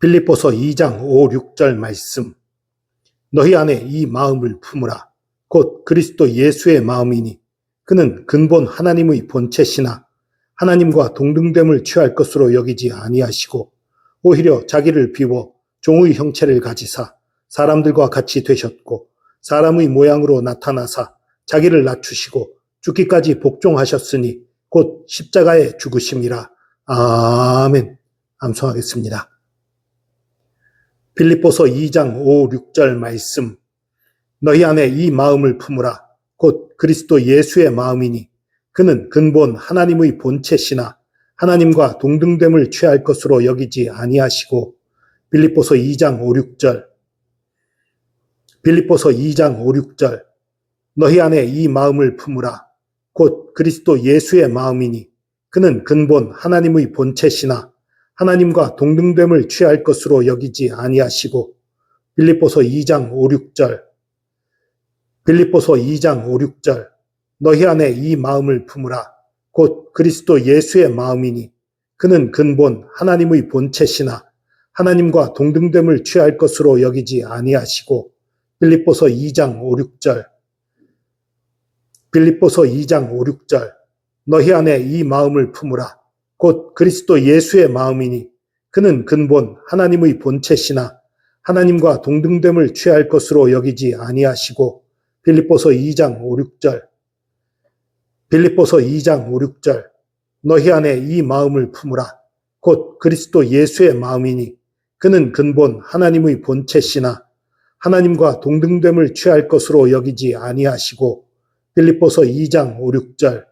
빌립보서 2장 5, 6절 말씀. 너희 안에 이 마음을 품으라. 곧 그리스도 예수의 마음이니 그는 근본 하나님의 본체시나 하나님과 동등됨을 취할 것으로 여기지 아니하시고 오히려 자기를 비워 종의 형체를 가지사 사람들과 같이 되셨고 사람의 모양으로 나타나사 자기를 낮추시고 죽기까지 복종하셨으니 곧 십자가에 죽으심이라. 아멘. 암송하겠습니다. 빌립보서 2장 5, 6절 말씀. 너희 안에 이 마음을 품으라. 곧 그리스도 예수의 마음이니 그는 근본 하나님의 본체시나 하나님과 동등됨을 취할 것으로 여기지 아니하시고 빌립보서 2장 5, 6절. 빌립보서 2장 5, 6절. 너희 안에 이 마음을 품으라. 곧 그리스도 예수의 마음이니 그는 근본 하나님의 본체시나 하나님과 동등됨을 취할 것으로 여기지 아니하시고 빌립보서 2장 5, 6절. 빌립보서 2장 5, 6절. 너희 안에 이 마음을 품으라. 곧 그리스도 예수의 마음이니 그는 근본 하나님의 본체시나 하나님과 동등됨을 취할 것으로 여기지 아니하시고 빌립보서 2장 5, 6절. 빌립보서 2장 5, 6절. 너희 안에 이 마음을 품으라 곧 그리스도 예수의 마음이니 그는 근본 하나님의 본체시나 하나님과 동등됨을 취할 것으로 여기지 아니하시고 빌립보서 2장 5, 6절. 빌립보서 2장 5, 6절. 너희 안에 이 마음을 품으라. 곧 그리스도 예수의 마음이니 그는 근본 하나님의 본체시나 하나님과 동등됨을 취할 것으로 여기지 아니하시고 빌립보서 2장 5, 6절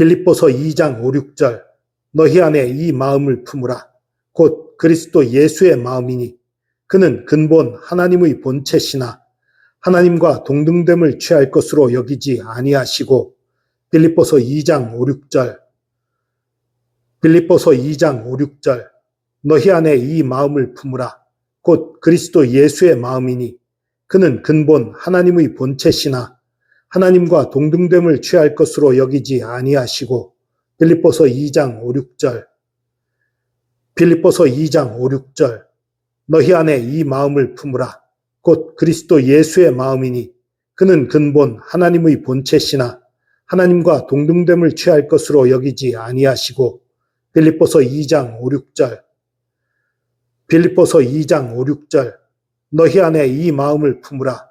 빌립보서 2장 5, 6절 너희 안에 이 마음을 품으라. 곧 그리스도 예수의 마음이니 그는 근본 하나님의 본체시나 하나님과 동등됨을 취할 것으로 여기지 아니하시고. 빌립보서 2장 5, 6절 빌립보서 2장 5, 6절 너희 안에 이 마음을 품으라. 곧 그리스도 예수의 마음이니 그는 근본 하나님의 본체시나 하나님과 동등됨을 취할 것으로 여기지 아니하시고 빌립보서 2장 5, 6절. 빌립보서 2장 5, 6절. 너희 안에 이 마음을 품으라. 곧 그리스도 예수의 마음이니 그는 근본 하나님의 본체시나 하나님과 동등됨을 취할 것으로 여기지 아니하시고 빌립보서 2장 5, 6절. 빌립보서 2장 5, 6절. 너희 안에 이 마음을 품으라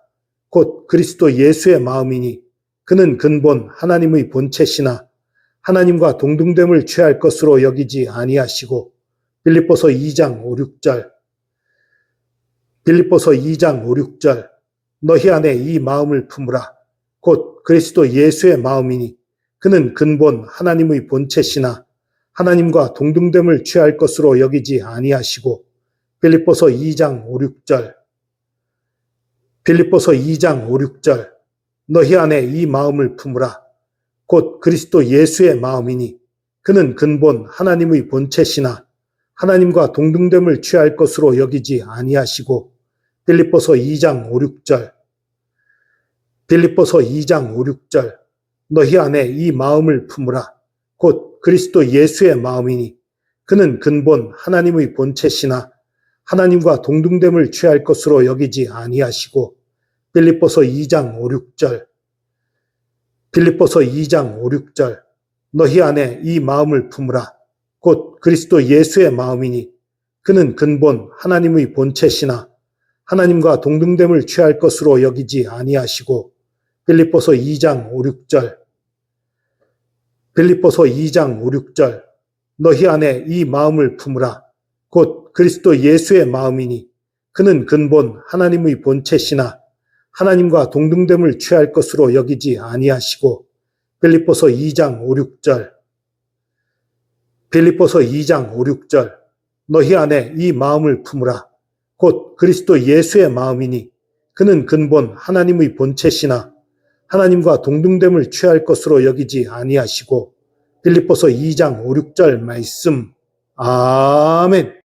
곧 그리스도 예수의 마음이니 그는 근본 하나님의 본체시나 하나님과 동등됨을 취할 것으로 여기지 아니하시고 빌립보서 2장 5, 6절. 빌립보서 2장 5, 6절. 너희 안에 이 마음을 품으라. 곧 그리스도 예수의 마음이니 그는 근본 하나님의 본체시나 하나님과 동등됨을 취할 것으로 여기지 아니하시고 빌립보서 2장 5, 6절 빌립보서 2장 5, 6절. 너희 안에 이 마음을 품으라. 곧 그리스도 예수의 마음이니 그는 근본 하나님의 본체시나 하나님과 동등됨을 취할 것으로 여기지 아니하시고 빌립보서 2장 5, 6절. 빌립보서 2장 5, 6절. 너희 안에 이 마음을 품으라. 곧 그리스도 예수의 마음이니 그는 근본 하나님의 본체시나 하나님과 동등됨을 취할 것으로 여기지 아니하시고 빌립보서 2장 5, 6절. 빌립보서 2장 5, 6절. 너희 안에 이 마음을 품으라. 곧 그리스도 예수의 마음이니 그는 근본 하나님의 본체시나 하나님과 동등됨을 취할 것으로 여기지 아니하시고 빌립보서 2장 5, 6절. 빌립보서 2장 5, 6절. 너희 안에 이 마음을 품으라. 곧 그리스도 예수의 마음이니 그는 근본 하나님의 본체시나 하나님과 동등됨을 취할 것으로 여기지 아니하시고 빌립보서 2장 5, 6절. 빌립보서 2장 5, 6절. 너희 안에 이 마음을 품으라. 곧 그리스도 예수의 마음이니 그는 근본 하나님의 본체시나 하나님과 동등됨을 취할 것으로 여기지 아니하시고 빌립보서 2장 5, 6절 말씀. 아멘